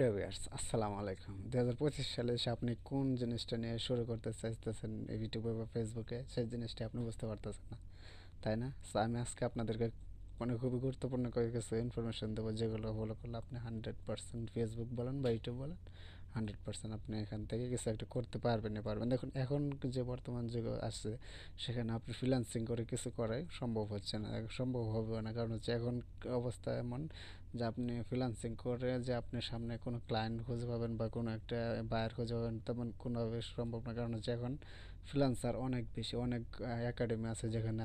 প্রিয় ভিউয়ার্স আসসালামু আলাইকুম। দু হাজার পঁচিশ সালে এসে আপনি কোন জিনিসটা নিয়ে শুরু করতে চাইতেছেন ইউটিউবে বা ফেসবুকে, সেই জিনিসটি আপনি বুঝতে পারতেছেন না, তাই না? আমি আজকে আপনাদেরকে মানে খুবই গুরুত্বপূর্ণ কিছু ইনফরমেশন দেবো, যেগুলো ফলো করলে আপনি হান্ড্রেড পার্সেন্ট ফেসবুক বলেন বা ইউটিউব বলেন হান্ড্রেড পার্সেন্ট আপনি এখান থেকে কিছু একটা করতে পারবেন না পারবেন। দেখুন, এখন যে বর্তমান যুগ আছে, সেখানে আপনি ফ্রিল্যান্সিং করে কিছু করাই সম্ভব হচ্ছে না, সম্ভব হবে না। কারণ হচ্ছে এখন অবস্থা এমন যে আপনি ফ্রিলান্সিং করে যে আপনি সামনে কোনো ক্লায়েন্ট খুঁজে পাবেন বা কোনো একটা বায়ার খুঁজে পাবেন, তেমন কোনোভাবে সম্ভব না। কারণ হচ্ছে এখন ফ্রিল্যান্সার অনেক বেশি, অনেক একাডেমি আছে যেখানে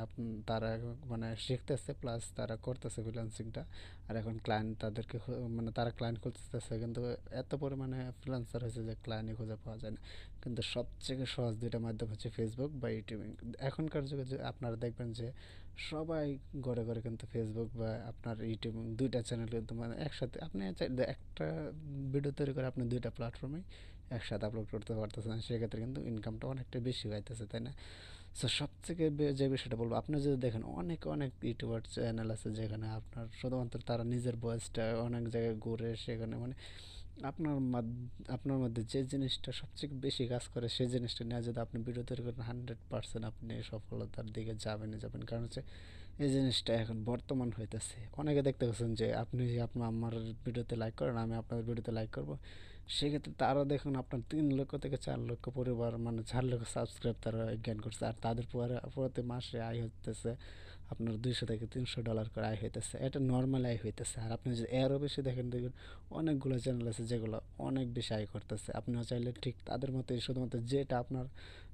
তারা মানে শিখতেছে প্লাস তারা করতেছে ফ্রিল্যান্সিংটা আর এখন ক্লায়েন্ট তাদেরকে মানে তারা ক্লায়েন্ট খুঁজতেছে, কিন্তু এত পরিমাণে ফ্রিল্যান্সার হয়েছে যে ক্লায়েন্টই খুঁজে পাওয়া যায় না। কিন্তু সবথেকে সহজ দুইটা মাধ্যম হচ্ছে ফেসবুক বা ইউটিউবিং এখনকার যুগে আপনারা দেখবেন যে সবাই ঘরে ঘরে কিন্তু ফেসবুক বা আপনার ইউটিউব দুইটা চ্যানেল কিন্তু মানে একসাথে, আপনি একটা ভিডিও তৈরি করে আপনি দুইটা প্ল্যাটফর্মে একসাথে আপলোড করতে পারতেছেন সেক্ষেত্রে কিন্তু ইনকামটা অনেকটা বেশি হইতেছে তাই না? সো সবথেকে যে বিষয়টা বলব, আপনি যদি দেখেন অনেক অনেক ইউটিউবার চ্যানেল আছে যেখানে আপনার শুধুমাত্র তারা নিজের বয়সটা অনেক জায়গায় ঘুরে সেখানে মানে আপনার আপনার মধ্যে যে জিনিসটা সবচেয়ে বেশি কাজ করে, সেই জিনিসটা নিয়ে যদি আপনি ভিডিও তৈরি করেন হান্ড্রেড পার্সেন্ট আপনি সফলতার দিকে যাবেন যাবেন। কারণ হচ্ছে এই জিনিসটা এখন বর্তমান হইতেছে। অনেকে দেখতে পাচ্ছেন যে আপনি আপনার আমার ভিডিওতে লাইক করেন, আমি আপনাদের ভিডিওতে লাইক করব। সেক্ষেত্রে তারা দেখুন, আপনার তিন লক্ষ থেকে চার লক্ষ পরিবার মানে চার লক্ষ সাবস্ক্রাইব তারা জ্ঞান করছে। আর তাদের পরে, প্রতি মাসে আয় হতেছে আপনার দুইশো থেকে তিনশো ডলার করে আয় হইতেছে। এটা নর্মাল আয় হইতেছে। আর আপনি যদি এরও বেশি দেখেন, দেখবেন অনেকগুলো চ্যানেল আছে যেগুলো অনেক বেশি আয় করতেছে। আপনিও চাইলে ঠিক তাদের মতোই, শুধুমাত্র যেটা আপনার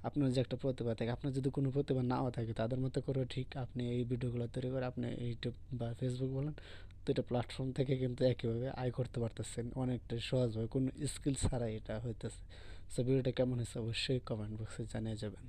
আপনার যে একটা প্রতিভা থাকে, আপনার যদি কোনো প্রতিভা নাও থাকে, তাদের মতো করে ঠিক আপনি এই ভিডিওগুলো তৈরি করে, আপনি ইউটিউব বা ফেসবুক বলেন দুইটা প্ল্যাটফর্ম থেকে কিন্তু একইভাবে আয় করতে পারতেছেন। অনেকটাই সহজভাবে। কোনো স্কিল ছাড়াই এটা হইতেছে। সো ভিডিওটা কেমন হয়েছে অবশ্যই কমেন্ট বক্সে জানিয়ে যাবেন।